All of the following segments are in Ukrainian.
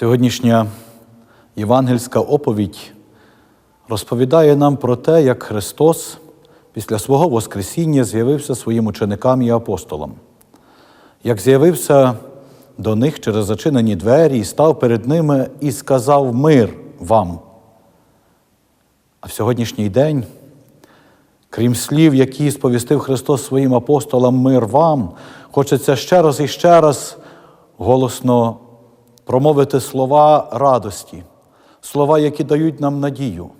Сьогоднішня євангельська оповідь розповідає нам про те, як Христос після свого Воскресіння з'явився своїм ученикам і апостолам, як з'явився до них через зачинені двері і став перед ними і сказав мир вам. А в сьогоднішній день, крім слів, які сповістив Христос своїм апостолам мир вам, хочеться ще раз і ще раз голосно промовити слова радості, слова, які дають нам надію,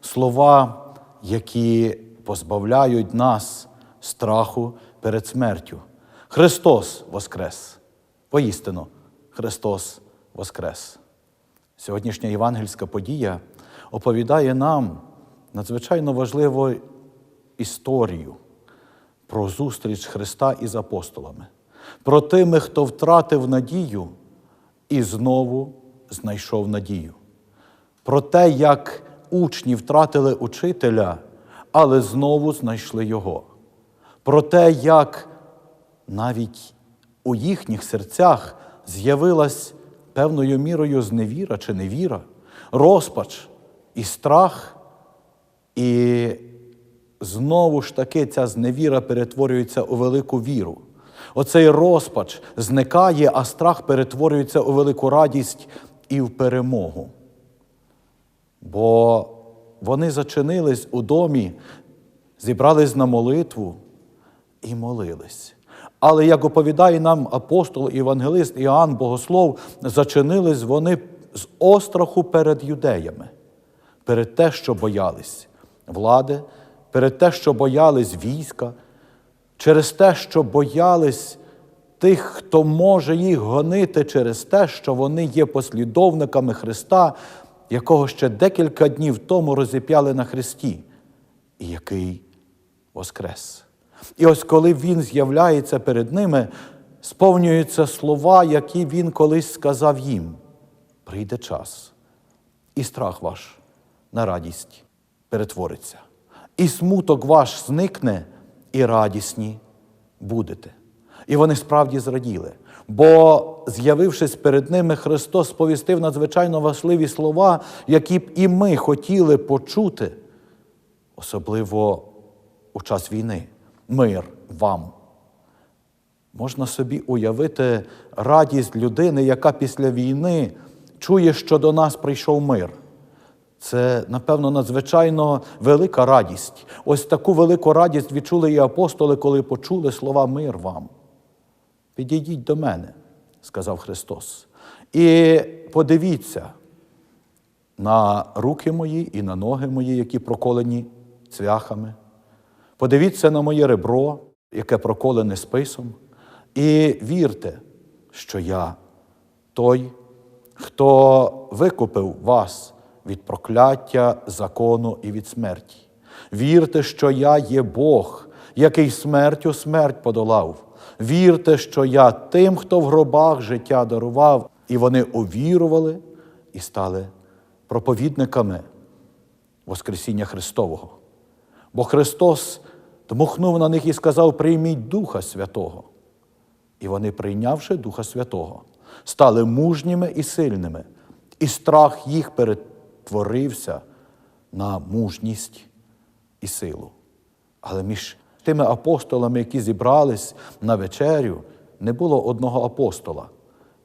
слова, які позбавляють нас страху перед смертю. Христос Воскрес! Поістину, Христос Воскрес! Сьогоднішня євангельська подія оповідає нам надзвичайно важливу історію про зустріч Христа із апостолами, про тими, хто втратив надію знову знайшов надію. Про те, як учні втратили учителя, але знову знайшли його. Про те, як навіть у їхніх серцях з'явилась певною мірою зневіра чи невіра, розпач і страх, і знову ж таки ця зневіра перетворюється у велику віру. Оцей розпач зникає, а страх перетворюється у велику радість і в перемогу. Бо вони зачинились у домі, зібрались на молитву і молились. Але як оповідає нам апостол, євангелист Іоанн Богослов, зачинились вони з остраху перед юдеями, перед те, що боялись влади, перед те, що боялись війська, через те, що боялись тих, хто може їх гонити через те, що вони є послідовниками Христа, якого ще декілька днів тому розіп'яли на Христі, і який воскрес. І ось коли Він з'являється перед ними, сповнюються слова, які Він колись сказав їм: прийде час, і страх ваш на радість перетвориться, і смуток ваш зникне, і радісні будете. І вони справді зраділи. Бо, з'явившись перед ними, Христос сповістив надзвичайно важливі слова, які б і ми хотіли почути, особливо у час війни. Мир вам. Можна собі уявити радість людини, яка після війни чує, що до нас прийшов мир. Це, напевно, надзвичайно велика радість. Ось таку велику радість відчули і апостоли, коли почули слова мир вам. Підійдіть до мене, сказав Христос. І подивіться на руки мої і на ноги мої, які проколені цвяхами. Подивіться на моє ребро, яке проколене списом, і вірте, що я той, хто викупив вас від прокляття закону і від смерті. Вірте, що я є Бог, який смертю смерть подолав. Вірте, що я тим, хто в гробах життя дарував, і вони увірували і стали проповідниками Воскресіння Христового. Бо Христос дмухнув на них і сказав: прийміть Духа Святого. І вони, прийнявши Духа Святого, стали мужніми і сильними, і страх їх перетворився на мужність і силу. Але між тими апостолами, які зібрались на вечерю, не було одного апостола,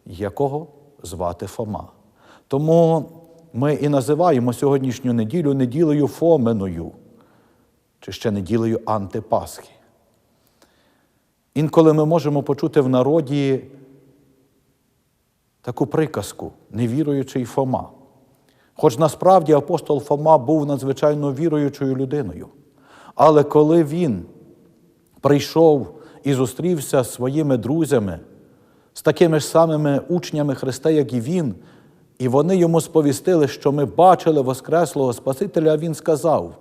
якого звати Фома. Тому ми і називаємо сьогоднішню неділю неділею Фоменою, чи ще неділею Антипасхи. Інколи ми можемо почути в народі таку приказку невіруючий Фома. Хоч насправді апостол Фома був надзвичайно віруючою людиною. Але коли він прийшов і зустрівся з своїми друзями, з такими ж самими учнями Христа, як і він, і вони йому сповістили, що ми бачили Воскреслого Спасителя, він сказав: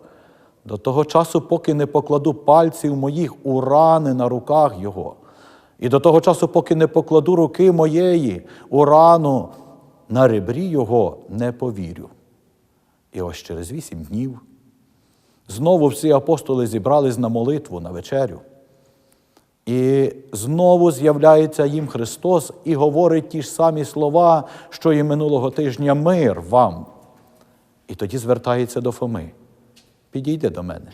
до того часу, поки не покладу пальців моїх у рани на руках Його, і до того часу, поки не покладу руки моєї у рану на ребрі Його, не повірю. І ось через вісім днів знову всі апостоли зібрались на молитву, на вечерю. І знову з'являється їм Христос і говорить ті ж самі слова, що і минулого тижня мир вам. І тоді звертається до Фоми. Підійди до мене.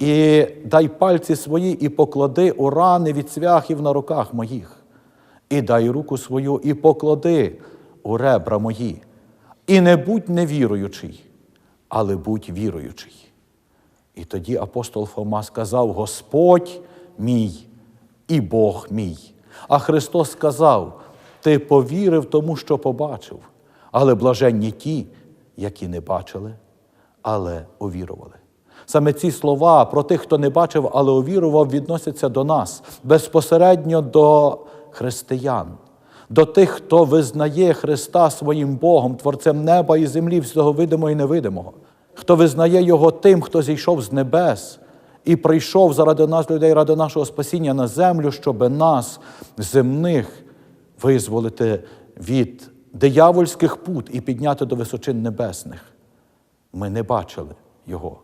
І дай пальці свої і поклади у рани від цвяхів на руках моїх. І дай руку свою і поклади у ребра мої. І не будь невіруючий, але будь віруючий. І тоді апостол Фома сказав: Господь мій і Бог мій. А Христос сказав: Ти повірив тому, що побачив, але блаженні ті, які не бачили, але увірували. Саме ці слова про тих, хто не бачив, але увірував, відносяться до нас безпосередньо до християн, до тих, хто визнає Христа своїм Богом, Творцем неба і землі, всього видимого і невидимого, хто визнає Його тим, хто зійшов з небес і прийшов заради нас, людей, ради нашого спасіння на землю, щоб нас, земних, визволити від диявольських пут і підняти до височин небесних. Ми не бачили Його,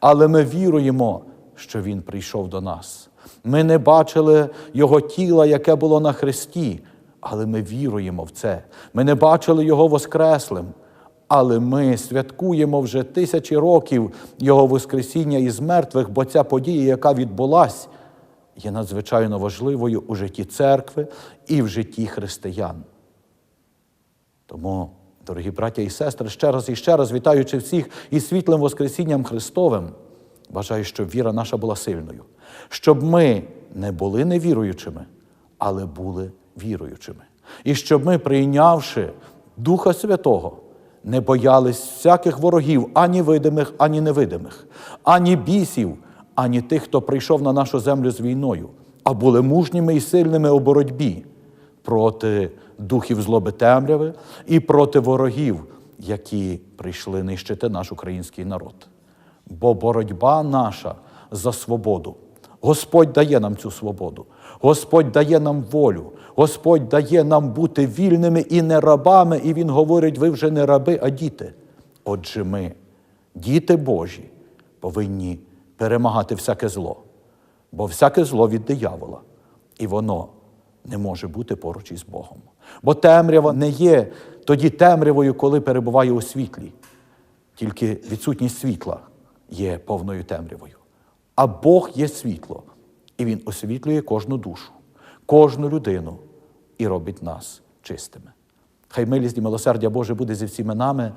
але ми віруємо, що Він прийшов до нас. Ми не бачили Його тіла, яке було на хресті, але ми віруємо в це. Ми не бачили Його Воскреслим, але ми святкуємо вже тисячі років Його Воскресіння із мертвих, бо ця подія, яка відбулась, є надзвичайно важливою у житті церкви і в житті християн. Тому, дорогі браття і сестри, ще раз і ще раз вітаючи всіх із світлим Воскресінням Христовим, бажаю, щоб віра наша була сильною, щоб ми не були невіруючими, але були віруючими. І щоб ми, прийнявши Духа Святого, не боялись всяких ворогів, ані видимих, ані невидимих, ані бісів, ані тих, хто прийшов на нашу землю з війною, а були мужніми і сильними у боротьбі проти духів злоби темряви і проти ворогів, які прийшли нищити наш український народ. Бо боротьба наша за свободу. Господь дає нам цю свободу, Господь дає нам волю, Господь дає нам бути вільними і не рабами, і Він говорить: ви вже не раби, а діти. Отже, ми, діти Божі, повинні перемагати всяке зло, бо всяке зло від диявола, і воно не може бути поруч із Богом. Бо темрява не є тоді темрявою, коли перебуває у світлі. Тільки відсутність світла є повною темрявою. А Бог є світло, і Він освітлює кожну душу, кожну людину і робить нас чистими. Хай милість і милосердя Боже буде зі всіми нами,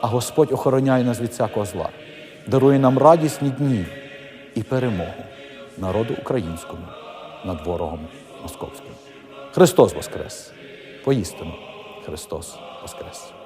а Господь охороняє нас від всякого зла, дарує нам радісні дні і перемогу народу українському над ворогом московським. Христос Воскрес! Поістину Христос Воскрес!